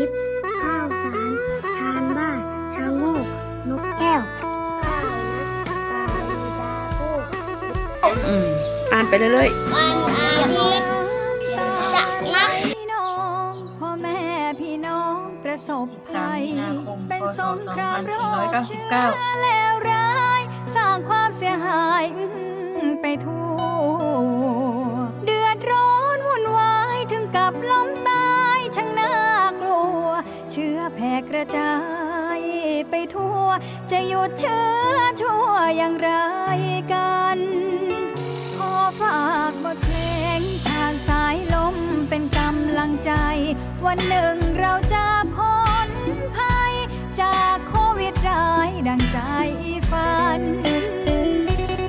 ิป ข้าวสาร ทานบ้านทางโง่นกแก้วอืมอ่านไปเรื่อยวันอาทิตย์สนักสบภัยเป็นสงครามโรคเชื้อแล้วร้าย สร้างความเสียหายไปทั่ว กระจายไปทั่ว จะหยุดเชื้อชั่วอย่างไรกัน ขอฝากบทเพลงผ่านสายลมเป็นกำลังใจ วันหนึ่งเราจะพ้นภัย จากโควิดร้ายดังใจฝัน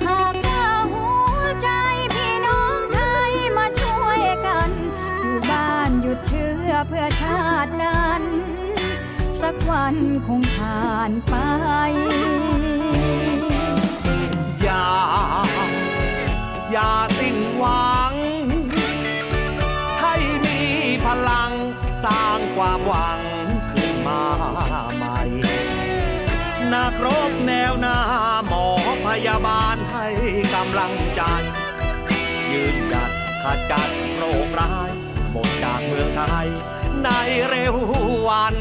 หากว่าหัวใจพี่น้องไทยมาช่วยกันอยู่บ้านหยุดเชื้อเพื่อชาตินั้น สักวันคงผ่านไป อย่า อย่าสิ้นหวัง ให้มีพลังสร้างความหวังขึ้นมาใหม่นักรบแนวหน้าหมอพยาบาลให้กำลังใจยืนหยัดขจัดโรคร้าย หมดจากเมืองไทยในเร็ววัน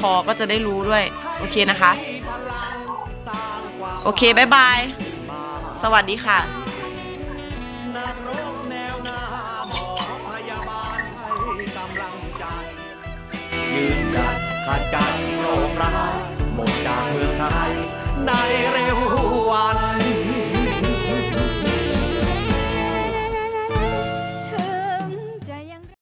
คอก็จะได้รู้ด้วย โอเคนะคะ โอเคบายบาย สวัสดีค่ะนักรบแนวหน้าหมอพยาบาลให้กำลังใจยืนโรคร้าง